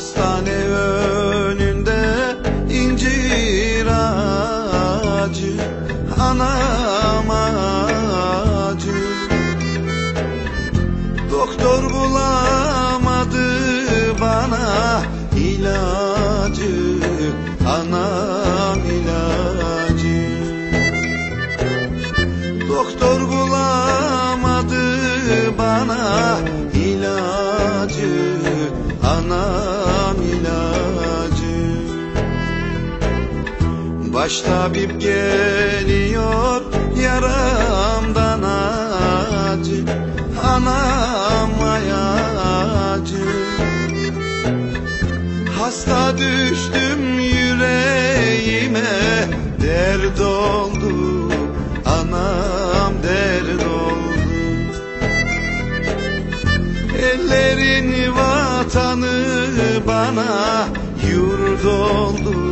Hastane önünde incir ağacı Anam acı Doktor bulamadı bana ilacı Anam ilacı. Doktor bulamadı bana ilacı ana Baş tabip geliyor yaramdan acı Anam ayacı. Hasta düştüm yüreğime Dert oldu Anam dert oldu. Ellerin vatanı bana Yurt oldu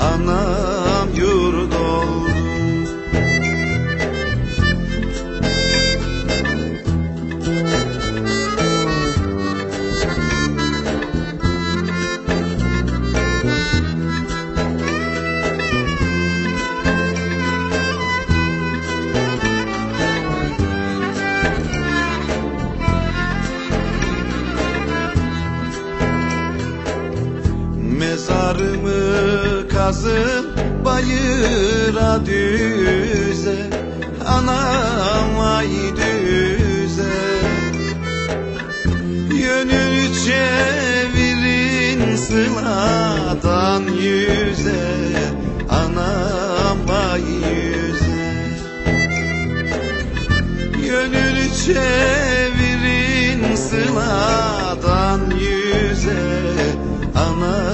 Anam yurt oldu Mezarımı kazın bayıra düze Anam ay düze. Yönünü çevirin sıladan yüze Anam ay yüze. Yönünü çevirin sıladan yüze Anam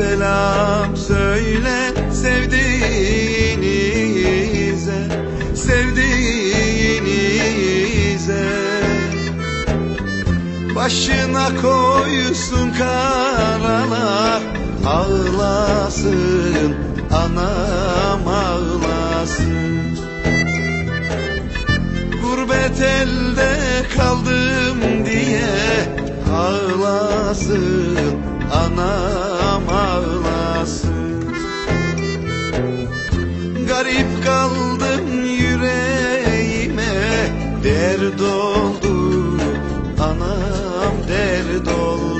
selam söyle sevdiğinize Sevdiğinize. Başına koysun karalar Ağlasın anam ağlasın. Gurbet elde kaldım diye Ağlasın anam Garip kaldım yüreğime Dert oldu. Anam dert oldu.